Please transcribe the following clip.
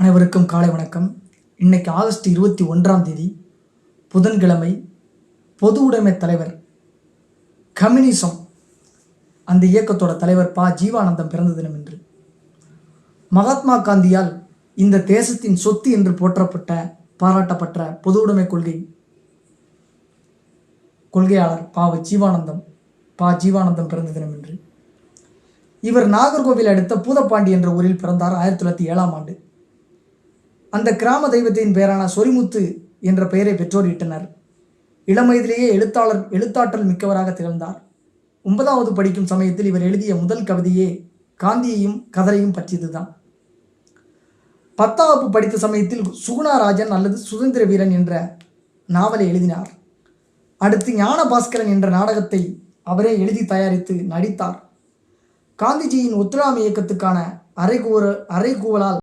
அனைவருக்கும் காலை வணக்கம். இன்னைக்கு ஆகஸ்ட் இருபத்தி ஒன்றாம் தேதி புதன்கிழமை பொது உடைமை தலைவர் கம்யூனிசம் அந்த இயக்கத்தோட தலைவர் பா. ஜீவானந்தம் பிறந்த தினம் என்று மகாத்மா காந்தியால் இந்த தேசத்தின் சொத்து என்று போற்றப்பட்ட பாராட்டப்பட்ட பொது உடைமை கொள்கை கொள்கையாளர் ப. ஜீவானந்தம் பா. ஜீவானந்தம் பிறந்த தினம் என்று இவர் நாகர்கோவில் அடுத்த பூதப்பாண்டி என்ற ஊரில் பிறந்தார் ஆயிரத்தி தொள்ளாயிரத்தி ஏழாம் ஆண்டு. அந்த கிராம தெய்வத்தின் பெயரான சொரிமுத்து என்ற பெயரை பெற்றோர் இட்டனர். இளம் வயதிலேயே எழுத்தாளர் எழுத்தாற்றல் மிக்கவராக திகழ்ந்தார். ஒன்பதாவது படிக்கும் சமயத்தில் இவர் எழுதிய முதல் கவிதையே காந்தியையும் கதரையும் பற்றியதுதான். பத்தாம் வகுப்பு படித்த சமயத்தில் சுகுணாராஜன் அல்லது சுதந்திர வீரன் என்ற நாவலை எழுதினார். அடுத்து ஞான பாஸ்கரன் என்ற நாடகத்தை அவரே எழுதி தயாரித்து நடித்தார். காந்திஜியின் ஒத்துழாமை இயக்கத்துக்கான அரைகூற அரைகூவலால்